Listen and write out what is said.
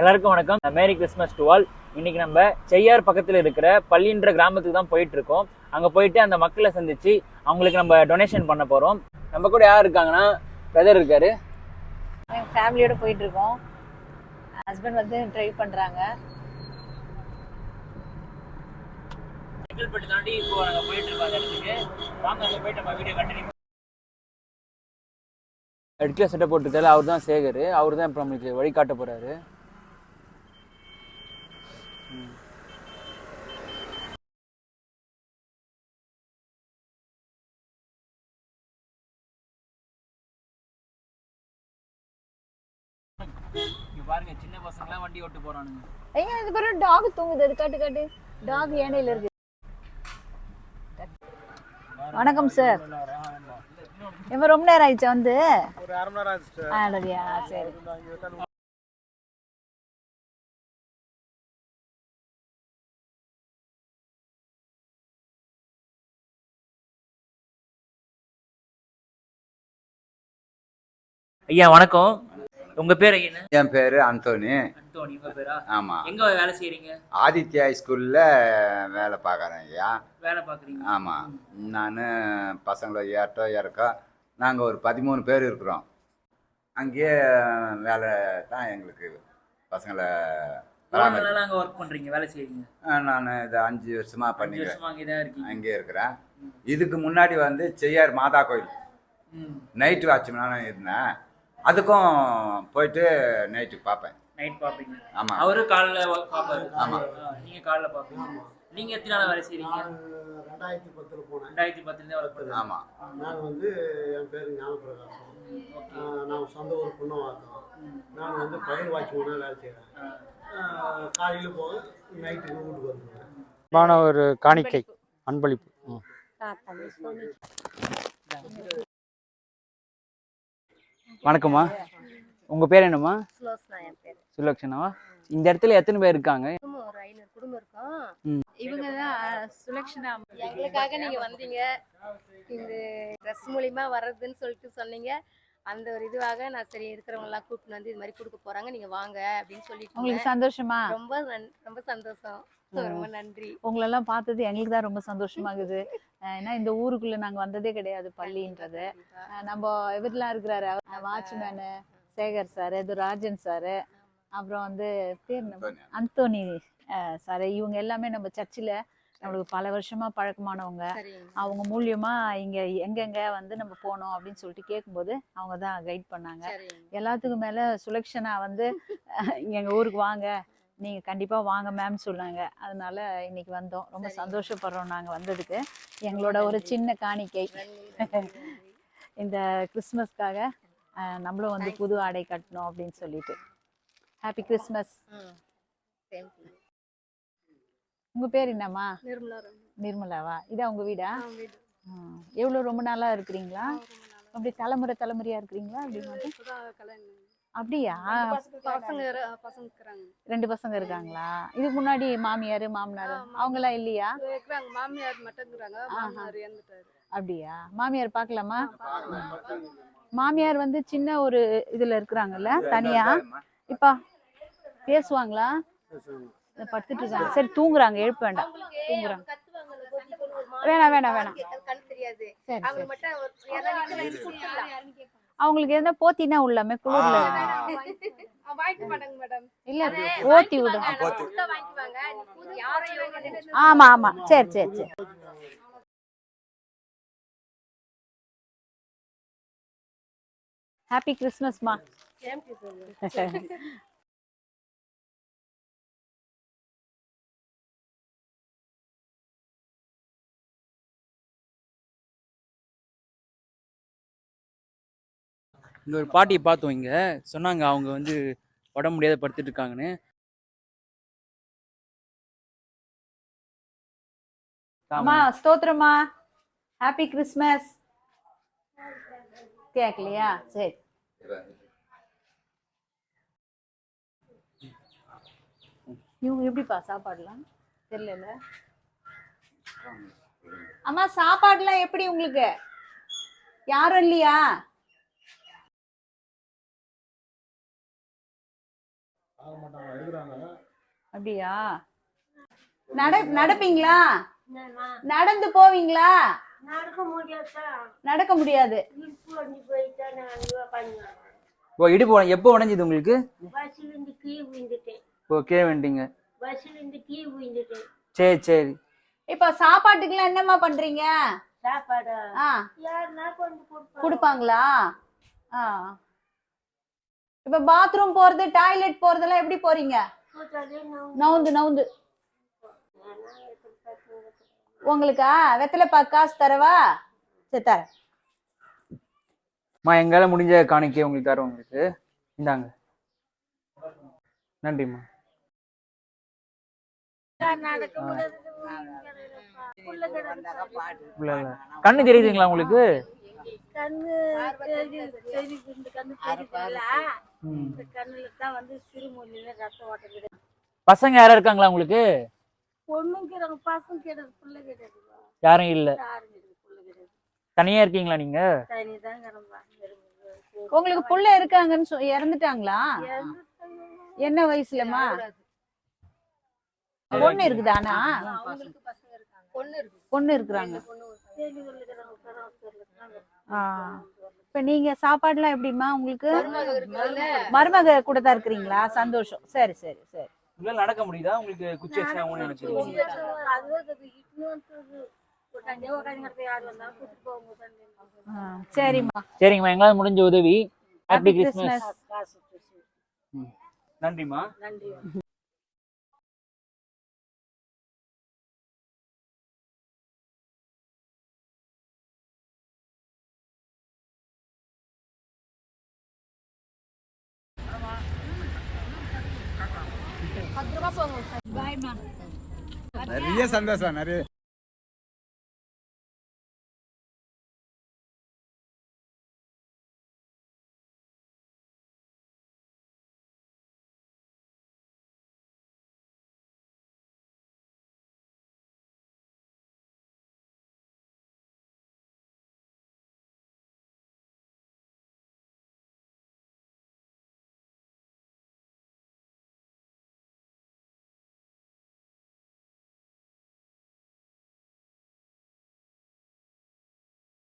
எல்லாருக்கும் வணக்கம். Merry Christmas to all. இன்னைக்கு நம்ம செய்யார் பக்கத்தில் இருக்கிற பள்ளின்ற கிராமத்துக்கு தான் போயிட்டு இருக்கோம். அங்கே போயிட்டு அந்த மக்களை சந்திச்சு அவங்களுக்கு நம்ம டொனேஷன் பண்ண போகிறோம் நம்ம கூட யார் இருக்காங்கன்னா பிரதர் இருக்காரு. ஃபேமிலியோட போயிட்டு இருக்கோம். ஹஸ்பண்ட் வந்து ட்ரைவ் பண்ணுறாங்க செங்கல்பட்டு தாண்டி இப்போ நாங்கள் போயிட்டு இருக்கோம் அந்த இடத்துக்கு. வாங்க அங்கே போயிட்டு நம்ம வீடியோ கண்டினியூ எடுக்கல சட்டை போட்டுருக்காரு அவர் தான் சேகர். அவர் தான் இப்போ நம்மளுக்கு வழிகாட்ட போறாரு. இங்க பாருங்க சின்ன பசங்களாம் வண்டி ஓட்டு போறானுங்க. ஐயா இது பாரு டாக் தூங்குது. அது காட்டு காட்டு. டாக் ஏனையில இருக்கு. வணக்கம் சார் இவன் ரொம்ப நேரம் ஆயிடுச்சா வந்து? ஒரு அரை மணி நேரம் ஆச்சு சார். ஐயா வணக்கம். உங்க பேர் என்ன? என் பேர் அந்தோனி அந்தோனி உங்க பேரா? ஆமாம் எங்க வேலை செய்றீங்க? ஆதித்யா ஸ்கூலில் வேலை பார்க்குறேன் ஐயா. வேலை பாக்குறீங்க ஆமாம் நான் பசங்களை ஏற்றோ இறக்கோ நாங்கள் ஒரு பதிமூணு பேர் இருக்கிறோம். அங்கேயே வேலை தான் எங்களுக்கு பசங்களை அங்க ஒர்க் பண்றீங்க வேலை செய்றீங்க? நான் இது அஞ்சு பண்ணிக்கிறேன். வருஷமா அங்கேதான் இருக்கீங்க. அங்கேயே இருக்கிறேன். இதுக்கு முன்னாடி வந்து செய்யார் மாதா கோயில். நைட்டு வாட்ச்மேனாக இருந்தேன். அதுக்கும் போயிட்டு நைட்டு பார்ப்பேன். நைட் பாப்பீங்க ஆமாம் அவரு காலைல work பாப்பாரு ஆமா. ஆ, நீங்க காலைல பாப்பீங்க நீங்க எத்தனை நாளா வேலை செய்றீங்க? ரெண்டாயிரத்தி பத்தில் போனேன். ரெண்டாயிரத்தி பத்துல இருந்து ஒர்க் பண்றீங்க ஆமாம் நான் வந்து என் பேர் ஞானப்பிரகாசம். நான் சொந்த ஊர் புண்ணவாக்கம் நான் வந்து பயிர் வாட்ச்மேனாக வேலை செய்கிறேன் காலையில் போவேன் நைட்டுக்கு வீட்டுக்கு வந்துடுவேன் ஒரு காணிக்கை அன்பளிப்பு. ம். வணக்கம்மா. உங்க பேர் என்னம்மா? சுலோசனா என் பேர். சுலக்ஷனாவா? இந்த இடத்துல எத்தனை பேர் இருக்காங்க? ஒரு ஐநூறு குடும்பம் இருக்கும். இவங்க தான் சுலக்ஷனா எங்களுக்காக நீங்க வந்தீங்க. இந்த ட்ரெஸ் மூலியமா வர்றதுன்னு சொல்லிட்டு சொன்னீங்க. அந்த ஒரு இதுவாக நான் சரி இருக்கிறவங்க எல்லாம் கூப்பிட்டு வந்து இது மாதிரி கொடுக்க போறாங்க. நீங்க வாங்க அப்படின்னு சொல்லிட்டு உங்களுக்கு. சந்தோஷமா? ரொம்ப ரொம்ப சந்தோஷம். ரொம்ப நன்றி. உங்களெல்லாம் பார்த்தது எங்களுக்கு தான் ரொம்ப சந்தோஷமாகுது. அஹ் ஏன்னா இந்த ஊருக்குள்ள நாங்க வந்ததே கிடையாது பள்ளின்றது. நம்ம இவரெல்லாம் இருக்கிறாரு? வாட்ச்மேனு சேகர் சார் இது ராஜன் சார் அப்புறம் வந்து பேர்? அந்தோனி. சார். இவங்க எல்லாமே நம்ம சர்ச்சில் நம்மளுக்கு பல வருஷமா பழக்கமானவங்க. அவங்க மூலியமா இங்க எங்கெங்க வந்து நம்ம போனோம் அப்படின்னு சொல்லிட்டு கேட்கும்போது அவங்க தான் கைட் பண்ணாங்க. எல்லாத்துக்கும் மேல சுலக்ஷனா வந்து இங்க எங்க ஊருக்கு வாங்க. நீங்க கண்டிப்பா வாங்க மேம் சொன்னாங்க. அதனால இன்னைக்கு வந்தோம். ரொம்ப. சந்தோஷப்படுறோம் நாங்க வந்ததுக்கு. எங்களோட ஒரு சின்ன காணிக்கை. இந்த கிறிஸ்மஸ்க்காக நம்மளும் வந்து புது ஆடை கட்டணும் அப்படின்னு சொல்லிட்டு. ஹாப்பி கிறிஸ்மஸ் உங்க பேர் என்னம்மா? நிர்மலா நிர்மலாவா? இதா உங்க வீடா. எவ்வளவு ரொம்ப நாளா இருக்கிறீங்களா. அப்படி தலைமுறை தலைமுறையா இருக்கிறீங்களா? அப்படி மாதிரி? இப்பதான் கல்யாணம் அப்படியா? பசங்க ரெண்டு பசங்க இருக்காங்களா? இதுக்கு முன்னாடி மாமியார் மாமனார் ஆமா. அவங்களாம் இல்லையா? மாமியார் மட்டும் இருக்கிறாங்க மாமனார் இறந்துட்டாரு. அப்படியா? மாமியார் பார்க்கலாமா? மாமியார் வந்து சின்ன ஒரு இதுல இருக்கிறாங்கல்ல தனியா? இப்ப பேசுவாங்களா? படுத்துட்டு இருக்காங்க. சரி தூங்குறாங்க. எழுப்ப வேண்டாம். தூங்குறாங்க. வேணாம், வேணாம், வேணாம். கண் தெரியாது. சரி அவங்களுக்கு எதனா போத்தினா உள்ளாமே குளிர்ல இல்ல ஓத்தி விடும் ஆமா ஆமா. சரி சரி சரி. ஹாப்பி கிறிஸ்மஸ்மா இங்கே ஒரு பாட்டியை பார்த்தோம் இங்கே. சொன்னாங்க அவங்க வந்து உடம்பு முடியாத படுத்துட்டு இருக்காங்கன்னு. அம்மா ஸ்தோத்திரமா ஹாப்பி கிறிஸ்மஸ் கேட்கலையா சரி. இவங்க எப்படிப்பா சாப்பாடுலாம்? தெரியல அம்மா சாப்பாடுலாம் எப்படி உங்களுக்கு? யாரும் இல்லையா? அப்படியா? நட நடப்பீங்களா? நடந்து போவீங்களா? நடக்க முடியாதா. ஓ இடுப்பு எப்போ உடைஞ்சது உங்களுக்கு? பஸ்ஸில் இருந்து கீ விழுந்துட்டேன். ஓகே வேண்டிங்க பஸ்ஸில் இருந்து கீ விழுந்துட்டேன். சரி சரி. இப்ப சாப்பாட்டுக்கெல்லாம் என்னம்மா பண்றீங்க? சாப்பாடா? ஆ. கொடுப்பாங்களா? ஆ. இப்ப பாத்ரூம் போறது டாய்லெட் போறதெல்லாம் எப்படி போறீங்க? நவுந்து. நவுந்து உங்களுக்கா? வெத்தலை பாக்கு காசு தரவா? சரி தரேன். மா எங்களால் முடிஞ்ச காணிக்கை உங்களுக்கு தரோம் உங்களுக்கு. இந்தாங்க. நன்றிம்மா. கண்ணு தெரியுதுங்களா உங்களுக்கு? கண்ணு தெரியுது தெரியுது இந்த கண்ணுல தான் வந்து சிறுமொழியில ரத்த ஓட்டம் பசங்க யாரா இருக்காங்களா உங்களுக்கு? பொண்ணும் கிடையாது பசங்க கிடையாது புள்ள கிடையாது. யாரும் இல்ல. யாரும் கிடையாது புள்ள கிடையாது. தனியா இருக்கீங்களா நீங்க? உங்களுக்கு புள்ள இருக்காங்கன்னு சொ- இறந்துட்டாங்களா? என்ன வயசுலமா பொண்ணு இருக்குதானா அவங்களுக்கு பசங்க இருக்காங்க. பொண்ணு இருக்கு பொண்ணு இருக்கிறாங்க இப்ப நீங்க சாப்பாடுலாம் எப்படிம்மா உங்களுக்கு? மருமக கூட தான் இருக்கிறீங்களா? சந்தோஷம். சரி சரி சரி. உங்களால நடக்க முடியுதா? உங்களுக்கு குச்சி ஆ, சரிம்மா. சரிங்கம்மா எங்களால் முடிஞ்ச உதவி. Happy Christmas Christmas. நன்றிம்மா. நன்றி நிறைய சந்தோஷம் நிறைய.